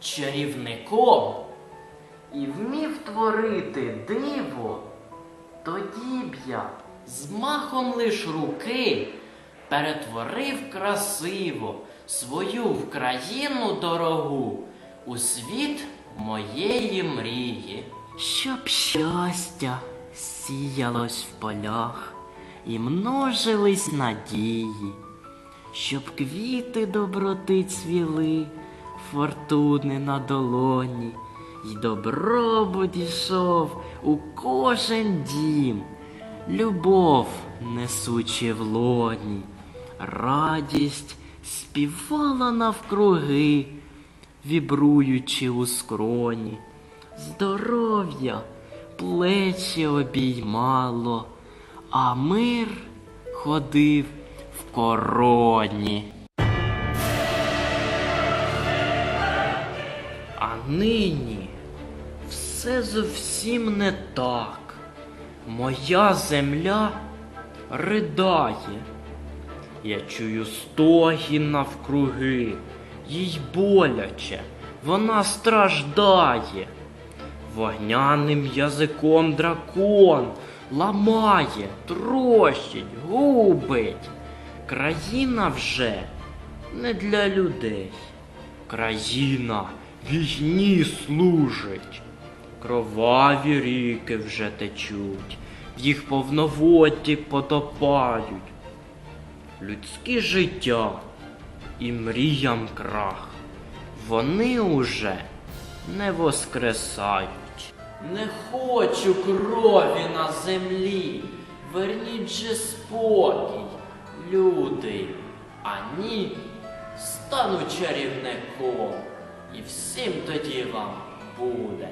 чарівником і вмів творити диво, тоді б я з махом лиш руки перетворив красиво свою в країну дорогу у світ моєї мрії. Щоб щастя сіялось в полях і множились надії, щоб квіти доброти цвіли, фортуни на долоні, й добробут ішов у кожен дім, любов несучи в лоні, радість співала навкруги, вібруючи у скроні, здоров'я плечі обіймало, а мир ходив в короні. А нині все зовсім не так. Моя земля ридає. Я чую стогін навкруги, їй боляче, вона страждає. Вогняним язиком дракон ламає, трощить, губить. Країна вже не для людей. Країна війні служить. Кроваві ріки вже течуть, в їх повноводді потопають. Людське життя і мріям крах. Вони уже не воскресають. Не хочу крові на землі. Верніть же спокій, люди. А ні, стану чарівником, і всім тоді вам буде